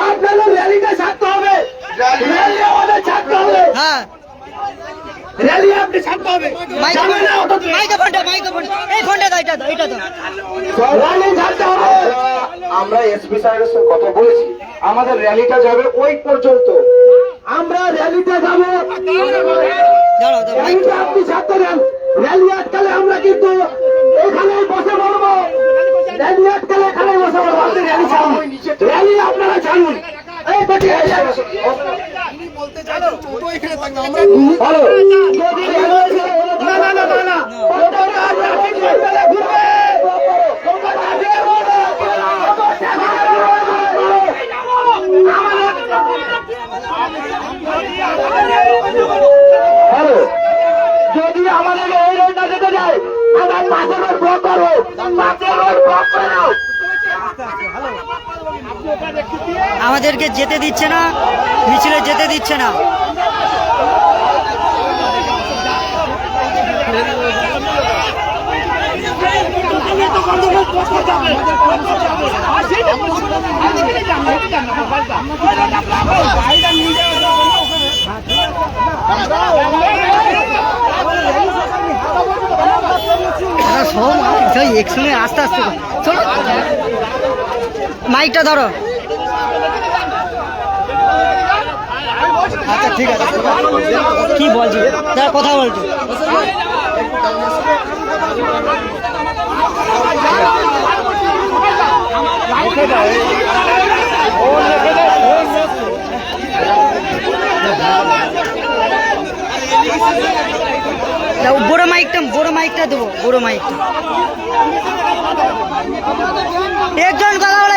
আপনাদের র্যালিটা ছাড়তে হবে র্যালি আমাদের ছাড়তে হবে হ্যাঁ র্যালি আপনি ছাড়তে হবে যাবেন না অত মাইকে ফোনটা মাইকে ফোন এই ফোনটা দাও এটা দাও এটা দাও র্যালি ছাড়তে হবে আমরা এসপি সাহেবের সঙ্গে কথা বলেছি। আমাদের র্যালিটা যাবে ওই পর্যন্ত। আমরা র্যালিতে যাব। দাঁড়াও আপনি ছাড়তে দেন র্যালি আটকালে আমরা কিন্তু এখানে বসে পড়ব র্যালি আটকালে এখানে বসে পড়ব আপনি র্যালি ছাড়ুন র্যালি আপনারা ছাড়ুন এই বেটি, এই যে- ভালো যদি র্যালি- না না না না না তোমরা ট্রাফিক সিগন্যালে ঘুরবে তোমরা ট্রাফিকে ঘুরবে তোমরা ট্রাফিকে ভালো যদি আমাদের এই রোডটা যেতে যায় আমার পাশে রোড ব্লক করো পাশে রোড ব্লক করে দাও আমাদেরকে যেতে দিচ্ছে না মিছিলে যেতে দিচ্ছে না। সব একসঙ্গে আস্তে আস্তে চলো। মাইকটা ধরো। আচ্ছা ঠিক আছে কি বলছি? দাদা কথা বলছি। দাও, বড় মাইকটা বড় মাইকটা দেবো বড় মাইকটা। একজন কথা বলে একজন কথা বলে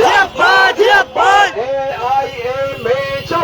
Yeah, bud, yeah, bud. And I am made to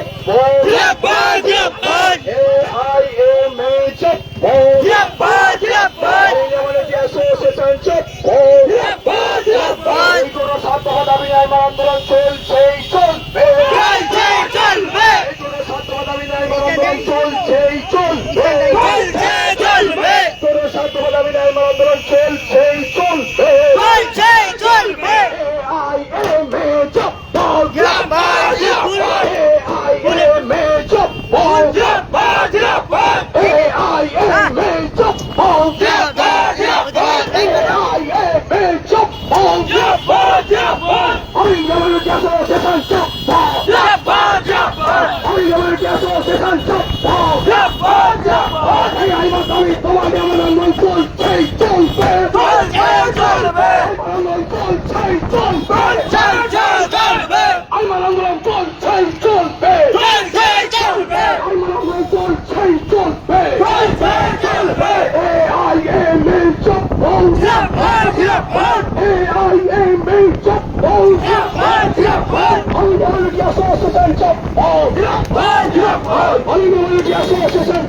আমি যেমন গেছো সেখান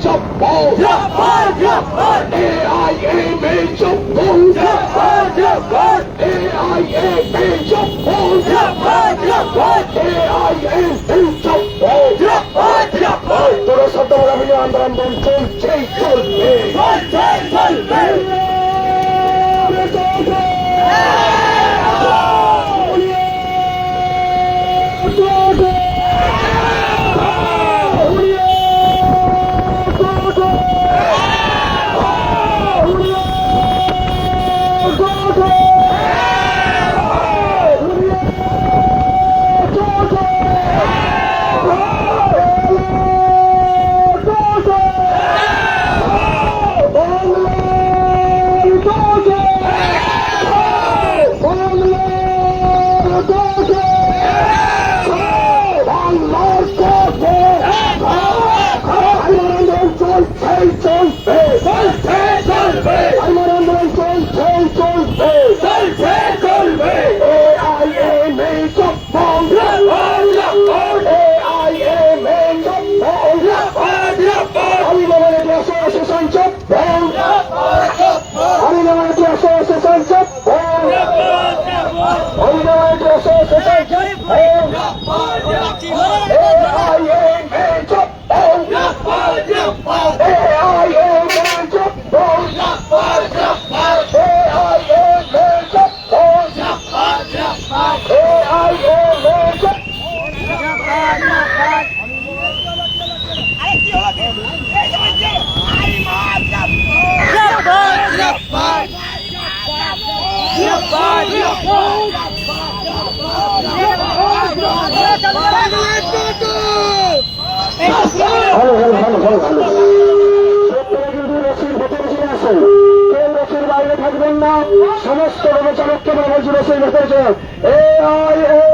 চলবে চলবে চলবে সমস্ত গবেষণককে আমরা বলছি সেই চলে এ আই এ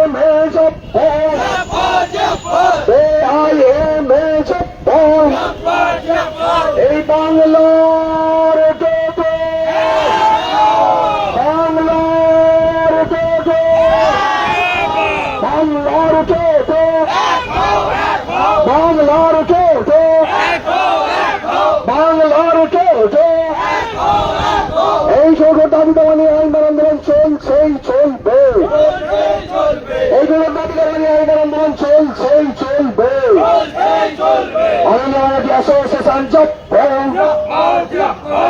অরণ্যমানটি অ্যাসোসিয়েশন চপ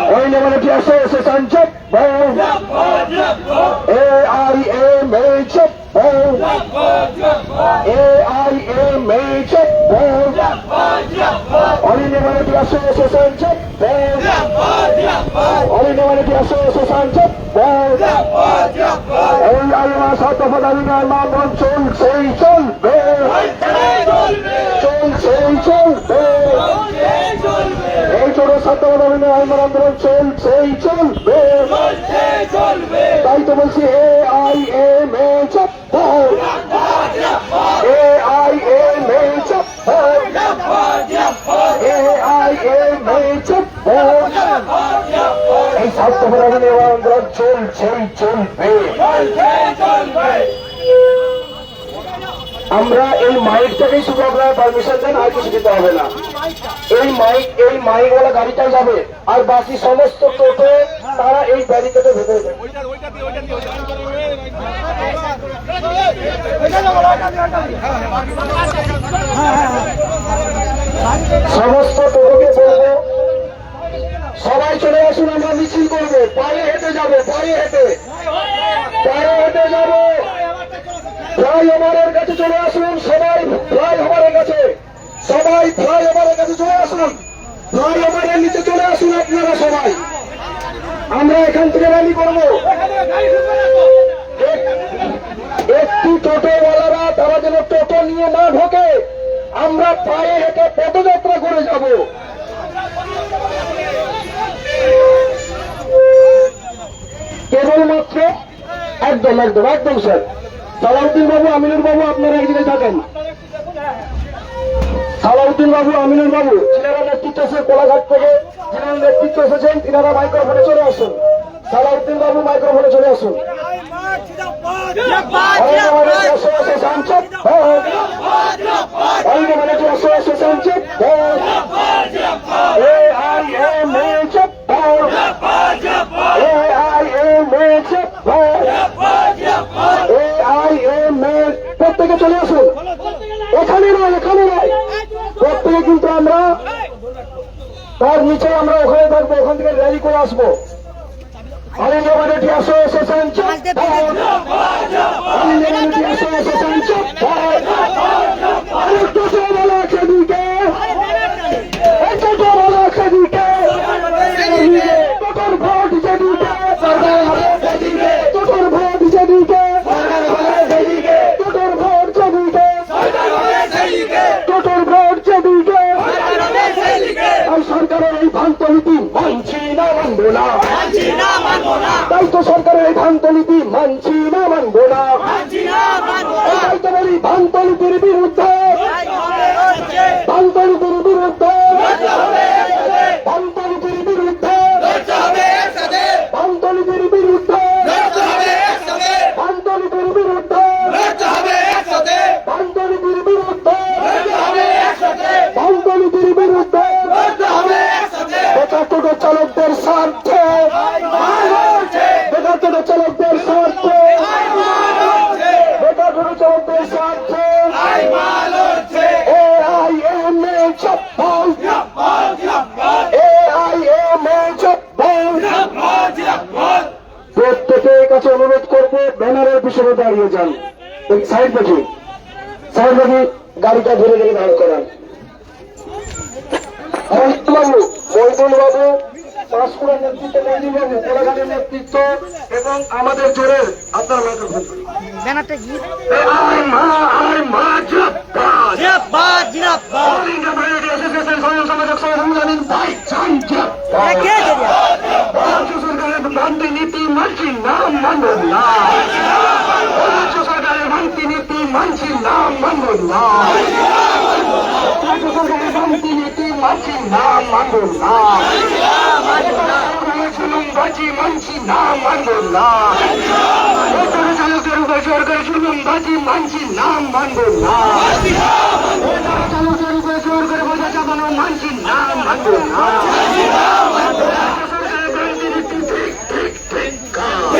অরণ্যমানটি অ্যাসোসিয়েশন চপ এ আই এম এ চপ এ আই এম এ চপ অরণ্যমানটি অ্যাসোসিয়েশন চপ অরণ্যমানটি অ্যাসোসিয়েশন চপ এই আইমা সত্যপদাবী আন্দোলন চলছেই চলবে চলছেই চলবে এই ছোট সত্যপদাবী আইমান আন্দোলন চলছেই চলবে। তাই তো বলছি এ আই এম এ চপ্পল A I M A I M A চপ্পল এই সত্যপদাবী আন্দোলন চলছেই চলবে। আমরা এই মাইকটাকেই শুধু আপনারা পারমিশন দেন, আর কিছু দিতে হবে না। এই মাইক এই মাইকওয়ালা গাড়িটাই যাবে, আর বাকি সমস্ত টোটো, তারা এই ব্যারিকেডের ভেতরে যাবে। সমস্ত টোটোকে বলব, সবাই চলে আসুন, আমরা মিছিল করব। পায়ে হেঁটে যাব, পায়ে হেঁটে। পায়ে হেঁটে যাব। ফ্লাই ওভারের কাছে চলে আসুন, সবাই ফ্লাই ওভারের কাছে। সবাই ফ্লাই ওভারের কাছে চলে আসুন। ফ্লাই ওভারের নিচে চলে আসুন আপনারা সবাই। আমরা এখান থেকে র্যালি করব। একটি টোটোওয়ালারা, তারা যেন টোটো নিয়ে না ঢোকে, আমরা পায়ে হেঁটে পদযাত্রা করে যাব। কেবলমাত্র একদম একদম একদম, স্যার। সালাউদ্দিন বাবু আমিনুর বাবু, আপনারা একদিকে থাকেন। সালাউদ্দিন বাবু আমিনুর বাবু, যিনারা নেতৃত্ব এসে কোলাঘাট থেকে, যিনারা নেতৃত্ব এসেছেন, তিনারা মাইক্রোফোনে চলে আসুন। সালাউদ্দিন বাবু, মাইক্রোফোনে চলে আসুন। প্রত্যেকে আসবো দাঁড়িয়ে যান। ওই সাইড দেখি সাইড দেখি গাড়িটা ধরে ধরে দাঁড় করান বাবু মহিদুল বাবু পাঁশকুড়ার নেতৃত্ব মহিদুল বাবু কোলাঘাটের নেতৃত্ব এবং আমাদের জোরের আপনার নীতি মানছি মানব না। রাজ্য সরকারের ভ্রান্তি নীতি মানছি নাম মানব না। রাজ্য সরকারের ভ্রান্তি নীতি মানছি নাম মানব না। জুলুম বাজি মানছি নাম মানব না। চালকের উপর সরকারি জুলুম বাজি মানছি নাম মানব না। চালকের উপর সরকারি বোঝা চাপানো মানছি নাম মানব না সরকারের ভ্রান্তি নীতি ঠিক ঠিক ঠিক কাজ।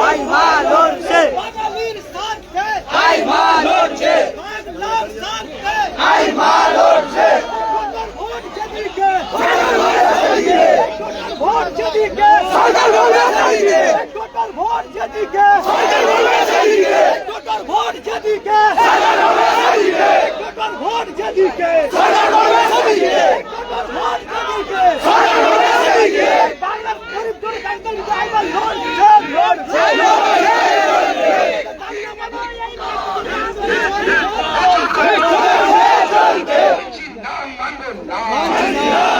আই মা লড়ছে বাঙালির স্বার্থে আই মা লড়ছে বাংলার স্বার্থে আই মা লড়ছে ভোট যেদিকে ভোট যেদিকে সরকার বলবে সেদিকে টোটাল ভোট যেদিকে সরকার বলবে সেদিকে টোটাল ভোট যেদিকে সরকার বলবে সেদিকে টোটাল ভোট যেদিকে সরকার বলবে সেদিকে টোটাল ভোট যেদিকে সরকার বলবে সেদিকে বাংলার গরিব দূর ব্যাংকের দিকে আইবার লড়ছে লড়ছে সরকারি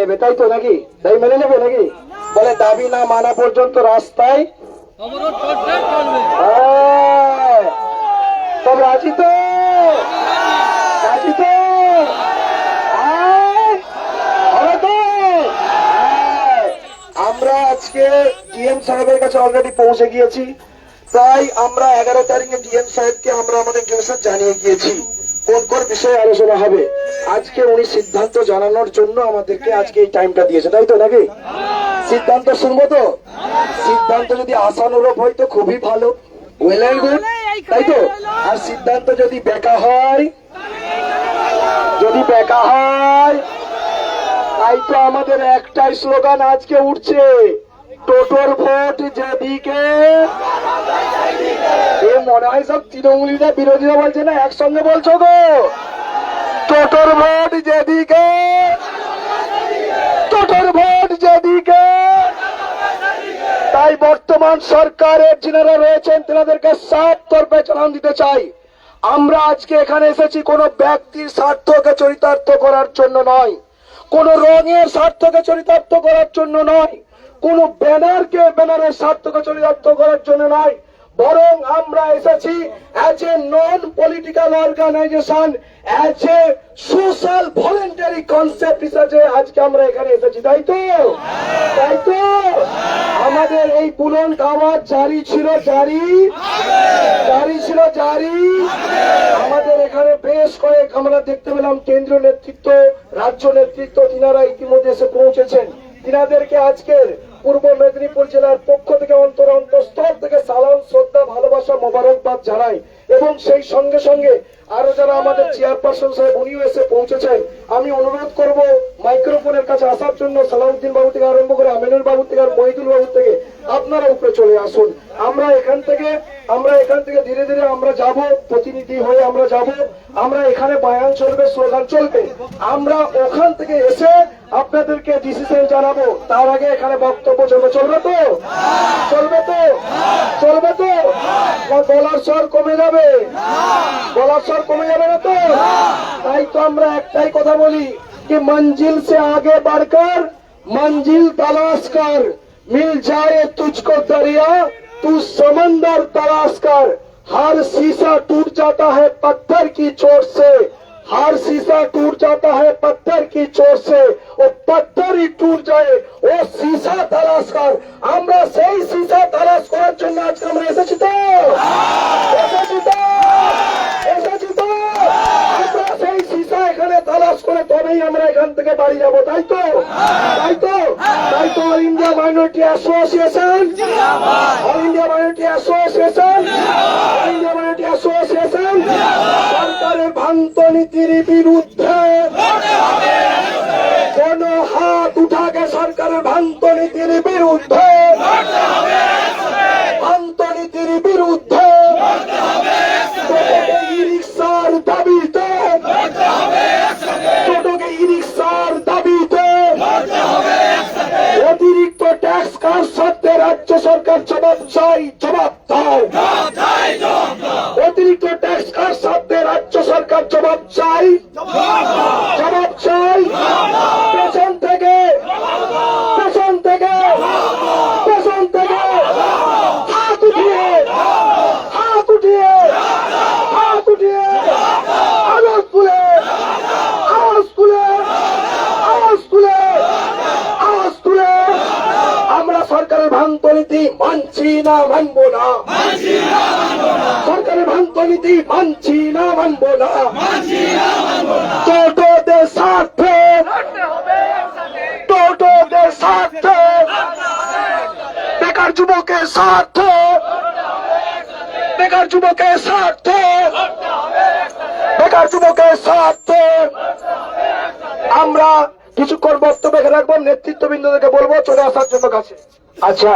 নেবে তাই তো নাকি? দাবি মেনে নেবে নাকি? বলে দাবি না মানা পর্যন্ত রাস্তায়। হ্যাঁ। সব রাজি তো? রাজি তো? হ্যাঁ? হ্যাঁ। আমরা আজকে ডিএম সাহেবের কাছে অলরেডি পৌঁছে গিয়েছি। তাই আমরা এগারো তারিখে ডিএম সাহেবকে আমরা আমাদের ইনফরমেশন জানিয়ে গিয়েছি। কোন কোন বিষয়ে আলোচনা হবে? আজকে উনি সিদ্ধান্ত জানানোর জন্য আমাদেরকে আজকে এই টাইমটা দিয়েছে তাই তো নাকি? সিদ্ধান্ত শুনব তো? সিদ্ধান্ত যদি আশানুরূপ হয় তো খুবই ভালো। ওয়েল অ্যান্ড গুড তাই তো? আর সিদ্ধান্ত যদি বেকা হয়, যদি বেকা হয়, তাই তো আমাদের একটাই স্লোগান আজকে উঠছে। টোটোর ভোট যেদিকে, এ মনে হয় সব তৃণমূলীরা বিরোধীরা বলছে না, একসঙ্গে বলছো গো? টোটোর ভোট যেদিকে টোটোর ভোট যেদিকে। তাই বর্তমান সরকারের যিনারা রয়েছেন, তেনাদেরকে সাত তরফে চালান দিতে চাই। আমরা আজকে এখানে এসেছি কোনো ব্যক্তির স্বার্থকে চরিতার্থ করার জন্য নয়। কোন রঙের স্বার্থকে চরিতার্থ করার জন্য নয়। কোন ব্যানারকে ব্যানারের স্বার্থকে চরিতার্থ করার জন্য নয়। বরং আমরা এসেছি as a non political organization as a social voluntary concept হিসাবে আজকে আমরা এখানে এসেছি। তাই তো? তাই তো? আমাদের এই বুলন আওয়াজ জারি ছিল, জারি? জারি ছিল, জারি? আমাদের এখানে বেশ কয়েক আমরা দেখতে পেলাম কেন্দ্রীয় নেতৃত্ব, রাজ্য নেতৃত্ব, তিনারা ইতিমধ্যে এসে পৌঁছেছেন। তিনাদেরকে আজকের পূর্ব মেদিনীপুর জেলার পক্ষ থেকে অন্তর অন্তঃস্থল থেকে সালাম, শ্রদ্ধা, ভালোবাসা, মোবারকবাদ জানাই। এবং সেই সঙ্গে সঙ্গে আরও যারা আমাদের চেয়ারপারসন সাহেব, উনিও এসে পৌঁছেছেন। আমি অনুরোধ করব মাইক্রোফোনের কাছে আসার জন্য সালাউদ্দিন বাবু থেকে আরম্ভ করে আমিনুল বাবু থেকে আর মহিদুল বাবু থেকে আপনারা উপরে চলে আসুন। আমরা এখান থেকে, আমরা এখান থেকে ধীরে ধীরে আমরা যাব, প্রতিনিধি হয়ে আমরা যাব। আমরা এখানে বায়ান চলবে, স্লোগান চলবে। আমরা ওখান থেকে এসে আপনাদেরকে ডিসিশন জানাব। তার আগে এখানে বক্তব্য চলবে। চলবে তো? চলবে তো? চলবে তো? গলার স্বর কমে যাবে? গলার স্বর কমে যাবে না তো? তাই তো আমরা একটাই কথা বলি। कि मंजिल से आगे बढ़कर मंजिल तलाश कर मिल जाए तुझको दरिया तू समंदर तलाश कर हर शीशा टूट जाता है पत्थर की चोट से हर शीशा टूट जाता है पत्थर की चोट से वो पत्थर ही टूट जाए वो शीशा तलाश कर আমরা সেই সীসা তালাশ করার জন্য আজকে আমরা এসেছি তো তাই তো তাই তো all India minority association? All India minority association? All India minority association? সরকারের ভ্রান্ত নীতির বিরুদ্ধে কোন হাত উঠাকে সরকারের ভ্রান্ত নীতির বিরুদ্ধে ভ্রান্ত নীতির বিরুদ্ধে টোটোকে ই রিক্সার দাবিতে টোটোকে ই রিক্সার দাবিতে অতিরিক্ত ট্যাক্স কার সত্ত্বে রাজ্য সরকার জবাব চাই জবাব দাও অতিরিক্ত ট্যাক্স কার সত্ত্বে রাজ্য সরকার জবাব চাই জবাব চাই পেছন থেকে পেছন থেকে পেছন থেকে হাত উঠিয়ে হাত উঠিয়ে হাত উঠিয়ে আওয়াজ তুলে আওয়াজ তুলে আওয়াজ তুলে আওয়াজ তুলে আমরা সরকারের ভ্রান্ত নীতি মানছি না মানবো না। সরকারের ভ্রান্ত নীতি মানছি না মানবো না। টোটোদের সাথে টোটোদের সাথে বেকার যুবকের সাথে বেকার যুবকের সাথে বেকার যুবকের সাথে আমরা কিছুক্ষণ বক্তব্য রাখব নেতৃত্ববৃন্দদেরকে বলব চলে আসার জন্য কাছে। আচ্ছা।